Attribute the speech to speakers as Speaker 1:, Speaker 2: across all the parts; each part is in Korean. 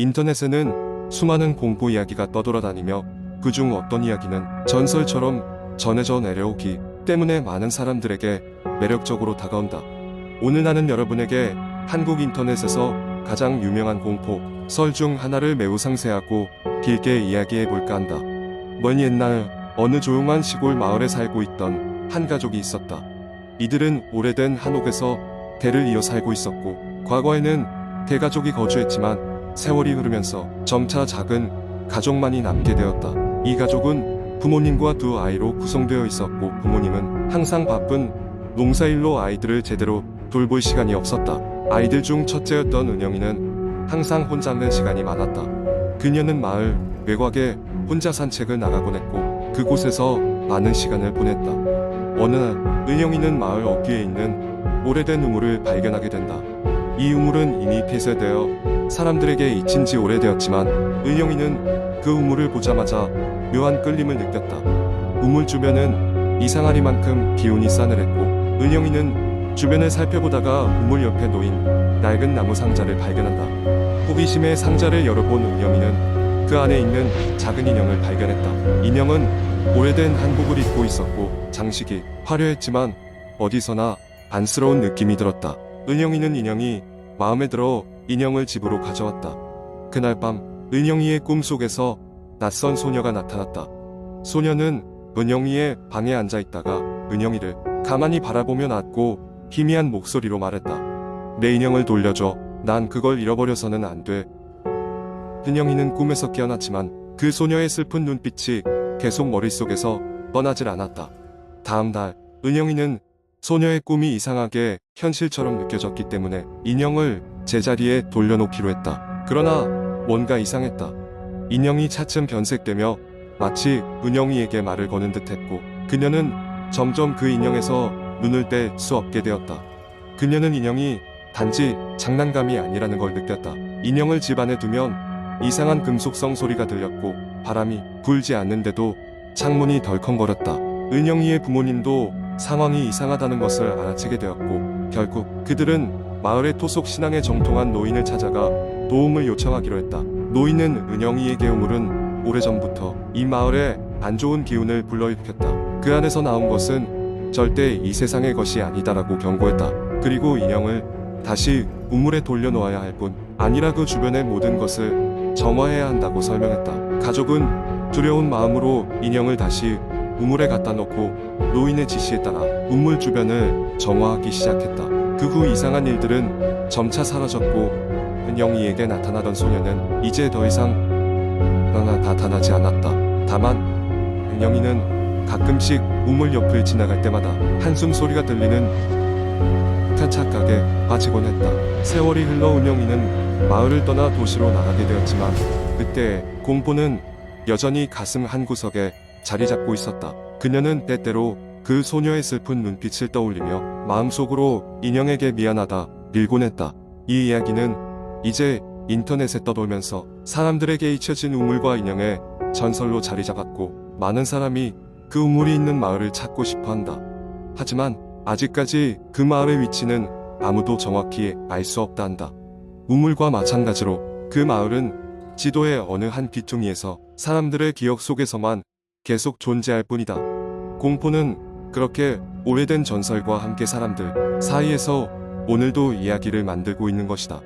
Speaker 1: 인터넷에는 수많은 공포 이야기가 떠돌아다니며 그중 어떤 이야기는 전설처럼 전해져 내려오기 때문에 많은 사람들에게 매력적으로 다가온다. 오늘 나는 여러분에게 한국 인터넷에서 가장 유명한 공포 설 중 하나를 매우 상세하고 길게 이야기해 볼까 한다. 먼 옛날 어느 조용한 시골 마을에 살고 있던 한 가족이 있었다. 이들은 오래된 한옥에서 대를 이어 살고 있었고 과거에는 대가족이 거주했지만 세월이 흐르면서 점차 작은 가족만이 남게 되었다. 이 가족은 부모님과 두 아이로 구성되어 있었고 부모님은 항상 바쁜 농사일로 아이들을 제대로 돌볼 시간이 없었다. 아이들 중 첫째였던 은영이는 항상 혼자 있는 시간이 많았다. 그녀는 마을 외곽에 혼자 산책을 나가곤 했고 그곳에서 많은 시간을 보냈다. 어느 날 은영이는 마을 어귀에 있는 오래된 우물을 발견하게 된다. 이 우물은 이미 폐쇄되어 사람들에게 잊힌 지 오래되었지만 은영이는 그 우물을 보자마자 묘한 끌림을 느꼈다. 우물 주변은 이상하리만큼 기운이 싸늘했고 은영이는 주변을 살펴보다가 우물 옆에 놓인 낡은 나무 상자를 발견한다. 호기심에 상자를 열어본 은영이는 그 안에 있는 작은 인형을 발견했다. 인형은 오래된 한복을 입고 있었고 장식이 화려했지만 어디서나 안쓰러운 느낌이 들었다. 은영이는 인형이 마음에 들어 인형을 집으로 가져왔다. 그날 밤 은영이의 꿈속에서 낯선 소녀가 나타났다. 소녀는 은영이의 방에 앉아 있다가 은영이를 가만히 바라보며 낮고 희미한 목소리로 말했다. 내 인형을 돌려줘. 난 그걸 잃어버려서는 안 돼. 은영이는 꿈에서 깨어났지만 그 소녀의 슬픈 눈빛이 계속 머릿속에서 떠나질 않았다. 다음 날 은영이는 소녀의 꿈이 이상하게 현실처럼 느껴졌기 때문에 인형을 제자리에 돌려놓기로 했다. 그러나 뭔가 이상했다. 인형이 차츰 변색되며 마치 은영이에게 말을 거는 듯했고 그녀는 점점 그 인형에서 눈을 뗄 수 없게 되었다. 그녀는 인형이 단지 장난감이 아니라는 걸 느꼈다. 인형을 집 안에 두면 이상한 금속성 소리가 들렸고 바람이 불지 않는데도 창문이 덜컹거렸다. 은영이의 부모님도 상황이 이상하다는 것을 알아채게 되었고 결국 그들은 마을의 토속 신앙에 정통한 노인을 찾아가 도움을 요청하기로 했다. 노인은 은영이에게 우물은 오래전부터 이 마을에 안 좋은 기운을 불러일으켰다. 그 안에서 나온 것은 절대 이 세상의 것이 아니다라고 경고했다. 그리고 인형을 다시 우물에 돌려놓아야 할 뿐 아니라 그 주변의 모든 것을 정화해야 한다고 설명했다. 가족은 두려운 마음으로 인형을 다시 우물에 갖다 놓고 노인의 지시에 따라 우물 주변을 정화하기 시작했다. 그 후 이상한 일들은 점차 사라졌고 은영이에게 나타나던 소녀는 이제 더 이상 나나 나타나지 않았다. 다만 은영이는 가끔씩 우물 옆을 지나갈 때마다 한숨 소리가 들리는 듯한 착각에 빠지곤 했다. 세월이 흘러 은영이는 마을을 떠나 도시로 나가게 되었지만 그때 공포는 여전히 가슴 한 구석에 자리 잡고 있었다. 그녀는 때때로 그 소녀의 슬픈 눈빛을 떠올리며 마음속으로 인형에게 미안하다 빌곤 했다. 이 이야기는 이제 인터넷에 떠돌면서 사람들에게 잊혀진 우물과 인형의 전설로 자리 잡았고 많은 사람이 그 우물이 있는 마을을 찾고 싶어 한다. 하지만 아직까지 그 마을의 위치는 아무도 정확히 알 수 없다 한다. 우물과 마찬가지로 그 마을은 지도의 어느 한 귀퉁이에서 사람들의 기억 속에서만 계속 존재할 뿐이다. 공포는 그렇게 오래된 전설과 함께 사람들 사이에서 오늘도 이야기를 만들고 있는 것이다.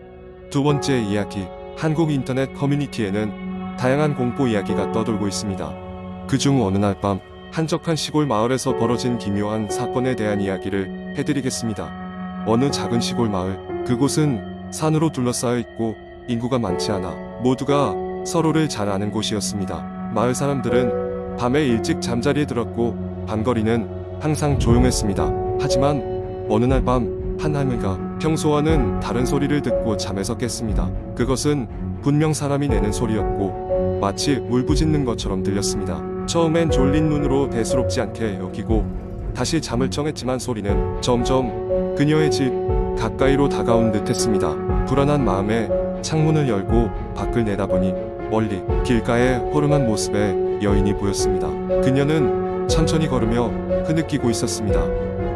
Speaker 1: 두 번째 이야기, 한국 인터넷 커뮤니티에는 다양한 공포 이야기가 떠돌고 있습니다. 그중 어느 날 밤 한적한 시골 마을에서 벌어진 기묘한 사건에 대한 이야기를 해드리겠습니다. 어느 작은 시골 마을, 그곳은 산으로 둘러싸여 있고 인구가 많지 않아 모두가 서로를 잘 아는 곳이었습니다. 마을 사람들은 밤에 일찍 잠자리에 들었고 밤거리는 항상 조용했습니다. 하지만 어느 날 밤 한 할머니가 평소와는 다른 소리를 듣고 잠에서 깼습니다. 그것은 분명 사람이 내는 소리였고 마치 울부짖는 것처럼 들렸습니다. 처음엔 졸린 눈으로 대수롭지 않게 여기고 다시 잠을 청했지만 소리는 점점 그녀의 집 가까이로 다가온 듯했습니다. 불안한 마음에 창문을 열고 밖을 내다보니 멀리 길가에 허름한 모습의 여인이 보였습니다. 그녀는 천천히 걸으며 흐느끼고 있었습니다.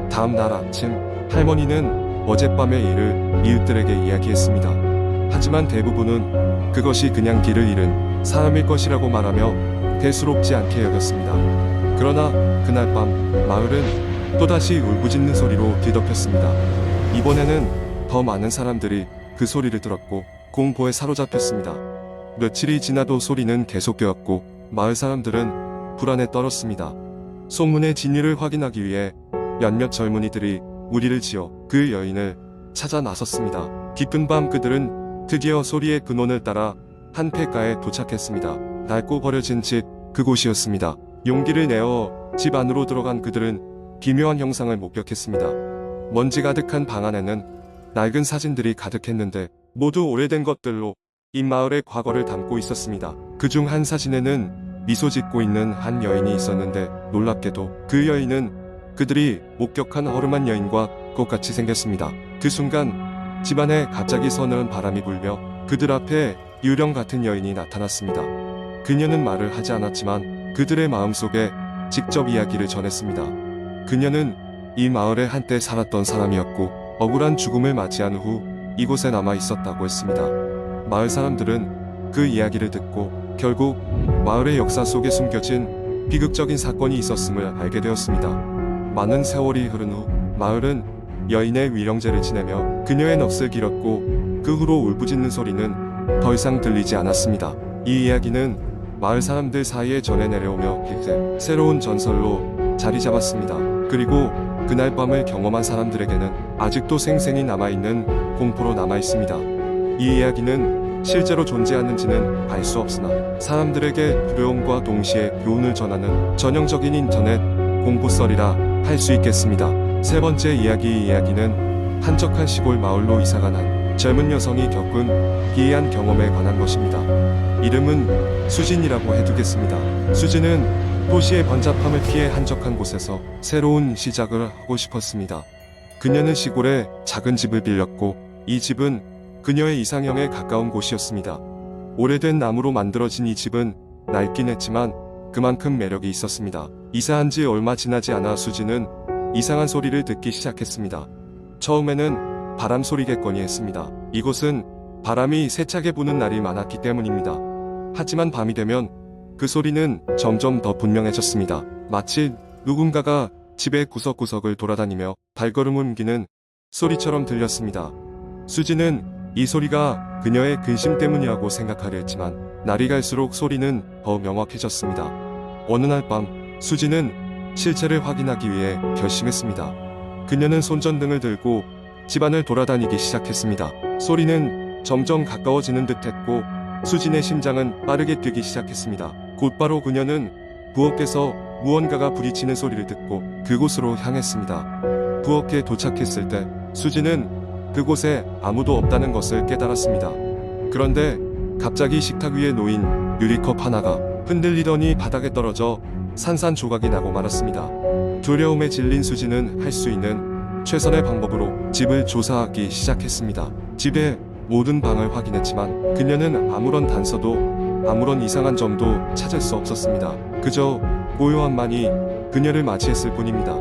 Speaker 1: 다음 날 아침 할머니는 어젯밤의 일을 이웃들에게 이야기했습니다. 하지만 대부분은 그것이 그냥 길을 잃은 사람일 것이라고 말하며 대수롭지 않게 여겼습니다. 그러나 그날 밤 마을은 또다시 울부짖는 소리로 뒤덮였습니다. 이번에는 더 많은 사람들이 그 소리를 들었고 공포에 사로잡혔습니다. 며칠이 지나도 소리는 계속되었고 마을 사람들은 불안에 떨었습니다. 소문의 진위를 확인하기 위해 몇몇 젊은이들이 무리를 지어 그 여인을 찾아 나섰습니다. 깊은 밤 그들은 드디어 소리의 근원을 따라 한 폐가에 도착했습니다. 낡고 버려진 집 그곳이었습니다. 용기를 내어 집 안으로 들어간 그들은 기묘한 형상을 목격했습니다. 먼지 가득한 방 안에는 낡은 사진들이 가득했는데 모두 오래된 것들로 이 마을의 과거를 담고 있었습니다. 그 중 한 사진에는 미소 짓고 있는 한 여인이 있었는데 놀랍게도 그 여인은 그들이 목격한 허름한 여인과 똑같이 생겼습니다. 그 순간 집안에 갑자기 서늘한 바람이 불며 그들 앞에 유령 같은 여인이 나타났습니다. 그녀는 말을 하지 않았지만 그들의 마음속에 직접 이야기를 전했습니다. 그녀는 이 마을에 한때 살았던 사람이었고 억울한 죽음을 맞이한 후 이곳에 남아 있었다고 했습니다. 마을 사람들은 그 이야기를 듣고 결국 마을의 역사 속에 숨겨진 비극적인 사건이 있었음을 알게 되었습니다. 많은 세월이 흐른 후 마을은 여인의 위령제를 지내며 그녀의 넋을 길었고 그 후로 울부짖는 소리는 더 이상 들리지 않았습니다. 이 이야기는 마을 사람들 사이에 전해 내려오며 새로운 전설로 자리 잡았습니다. 그리고 그날 밤을 경험한 사람들에게는 아직도 생생히 남아있는 공포로 남아있습니다. 이 이야기는 실제로 존재하는지는 알 수 없으나 사람들에게 두려움과 동시에 교훈을 전하는 전형적인 인터넷 공포썰이라 할 수 있겠습니다. 세 번째 이야기 이야기는 한적한 시골 마을로 이사가 난 젊은 여성이 겪은 기이한 경험에 관한 것입니다. 이름은 수진이라고 해두겠습니다. 수진은 도시의 번잡함을 피해 한적한 곳에서 새로운 시작을 하고 싶었습니다. 그녀는 시골에 작은 집을 빌렸고 이 집은 그녀의 이상형에 가까운 곳이었습니다. 오래된 나무로 만들어진 이 집은 낡긴 했지만 그만큼 매력이 있었습니다. 이사한 지 얼마 지나지 않아 수지는 이상한 소리를 듣기 시작했습니다. 처음에는 바람 소리겠거니 했습니다. 이곳은 바람이 세차게 부는 날이 많았기 때문입니다. 하지만 밤이 되면 그 소리는 점점 더 분명해졌습니다. 마치 누군가가 집의 구석구석을 돌아다니며 발걸음을 옮기는 소리처럼 들렸습니다. 수지는 이 소리가 그녀의 근심 때문이라고 생각하려 했지만 날이 갈수록 소리는 더 명확해졌습니다. 어느 날 밤 수지는 실체를 확인하기 위해 결심했습니다. 그녀는 손전등을 들고 집안을 돌아다니기 시작했습니다. 소리는 점점 가까워지는 듯했고 수진의 심장은 빠르게 뛰기 시작했습니다. 곧바로 그녀는 부엌에서 무언가가 부딪히는 소리를 듣고 그곳으로 향했습니다. 부엌에 도착했을 때 수진은 그곳에 아무도 없다는 것을 깨달았습니다. 그런데 갑자기 식탁 위에 놓인 유리컵 하나가 흔들리더니 바닥에 떨어져 산산조각이 나고 말았습니다. 두려움에 질린 수진은 할수 있는 최선의 방법으로 집을 조사하기 시작했습니다. 집의 모든 방을 확인했지만 그녀는 아무런 단서도 아무런 이상한 점도 찾을 수 없었습니다. 그저 고요함만이 그녀를 맞이했을 뿐입니다.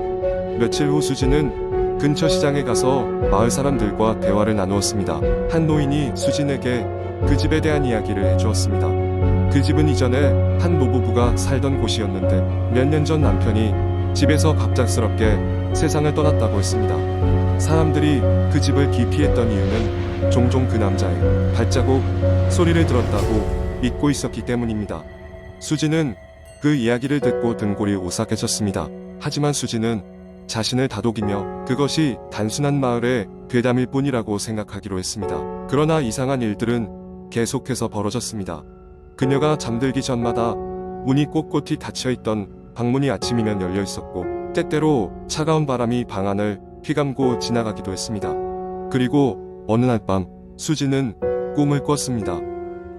Speaker 1: 며칠 후 수진은 근처 시장에 가서 마을 사람들과 대화를 나누었습니다. 한 노인이 수진에게 그 집에 대한 이야기를 해주었습니다. 그 집은 이전에 한 노부부가 살던 곳이었는데 몇 년 전 남편이 집에서 갑작스럽게 세상을 떠났다고 했습니다. 사람들이 그 집을 기피했던 이유는 종종 그 남자의 발자국 소리를 들었다고 믿고 있었기 때문입니다. 수지는 그 이야기를 듣고 등골이 오싹해졌습니다. 하지만 수지는 자신을 다독이며 그것이 단순한 마을의 괴담일 뿐이라고 생각하기로 했습니다. 그러나 이상한 일들은 계속해서 벌어졌습니다. 그녀가 잠들기 전마다 문이 꼿꼿이 닫혀있던 방문이 아침이면 열려 있었고 때때로 차가운 바람이 방 안을 휘감고 지나가기도 했습니다. 그리고 어느 날 밤 수지는 꿈을 꿨습니다.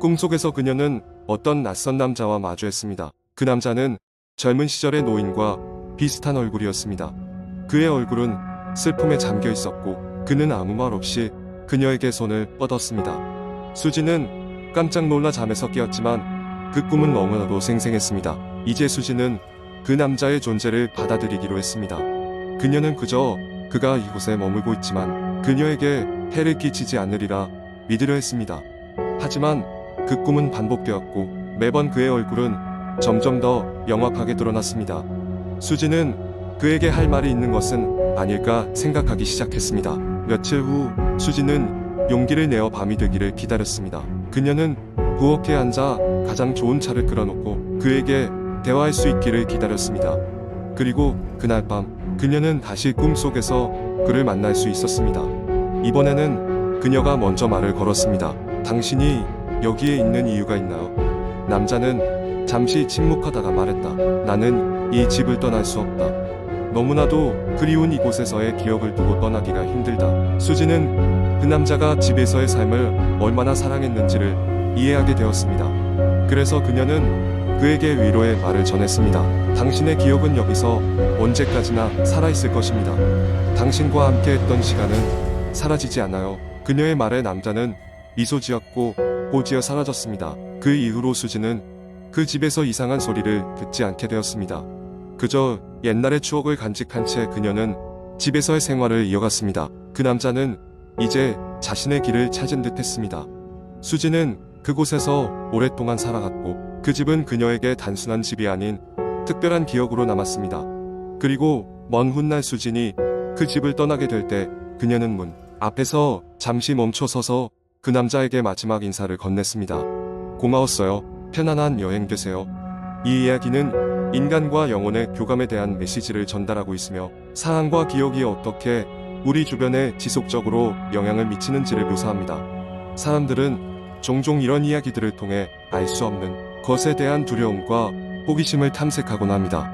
Speaker 1: 꿈속에서 그녀는 어떤 낯선 남자와 마주했습니다. 그 남자는 젊은 시절의 노인과 비슷한 얼굴이었습니다. 그의 얼굴은 슬픔에 잠겨 있었고 그는 아무 말 없이 그녀에게 손을 뻗었습니다. 수지는 깜짝 놀라 잠에서 깨었지만 그 꿈은 너무나도 생생했습니다. 이제 수지는 그 남자의 존재를 받아들이기로 했습니다. 그녀는 그저 그가 이곳에 머물고 있지만 그녀에게 해를 끼치지 않으리라 믿으려 했습니다. 하지만 그 꿈은 반복되었고 매번 그의 얼굴은 점점 더 명확하게 드러났습니다. 수지는 그에게 할 말이 있는 것은 아닐까 생각하기 시작했습니다. 며칠 후 수지는 용기를 내어 밤이 되기를 기다렸습니다. 그녀는 부엌에 앉아 가장 좋은 차를 끓여놓고 그에게 대화할 수 있기를 기다렸습니다. 그리고 그날 밤 그녀는 다시 꿈속에서 그를 만날 수 있었습니다. 이번에는 그녀가 먼저 말을 걸었습니다. 당신이 여기에 있는 이유가 있나요? 남자는 잠시 침묵하다가 말했다. 나는 이 집을 떠날 수 없다. 너무나도 그리운 이곳에서의 기억을 두고 떠나기가 힘들다. 수지는 그 남자가 집에서의 삶을 얼마나 사랑했는지를 이해하게 되었습니다. 그래서 그녀는 그에게 위로의 말을 전했습니다. 당신의 기억은 여기서 언제까지나 살아있을 것입니다. 당신과 함께 했던 시간은 사라지지 않아요. 그녀의 말에 남자는 미소 지었고 꼬지어 사라졌습니다. 그 이후로 수지는 그 집에서 이상한 소리를 듣지 않게 되었습니다. 그저 옛날의 추억을 간직한 채 그녀는 집에서의 생활을 이어갔습니다. 그 남자는 이제 자신의 길을 찾은 듯 했습니다. 수지는 그곳에서 오랫동안 살아갔고 그 집은 그녀에게 단순한 집이 아닌 특별한 기억으로 남았습니다. 그리고 먼 훗날 수진이 그 집을 떠나게 될 때 그녀는 문 앞에서 잠시 멈춰 서서 그 남자에게 마지막 인사를 건넸습니다. 고마웠어요. 편안한 여행 되세요. 이 이야기는 인간과 영혼의 교감에 대한 메시지를 전달하고 있으며 사랑과 기억이 어떻게 우리 주변에 지속적으로 영향을 미치는지를 묘사합니다. 사람들은 종종 이런 이야기들을 통해 알 수 없는 것에 대한 두려움과 호기심을 탐색하곤 합니다.